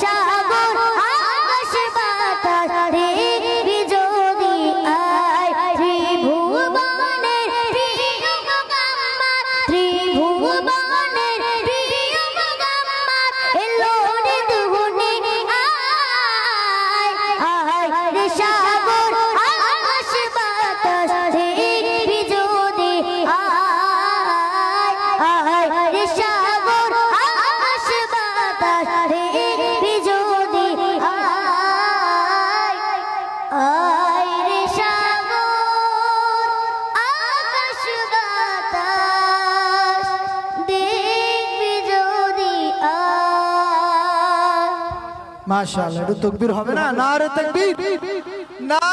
家 মাশাআল্লাহ একটু তকবীর হবে না? না রে তকবীর। না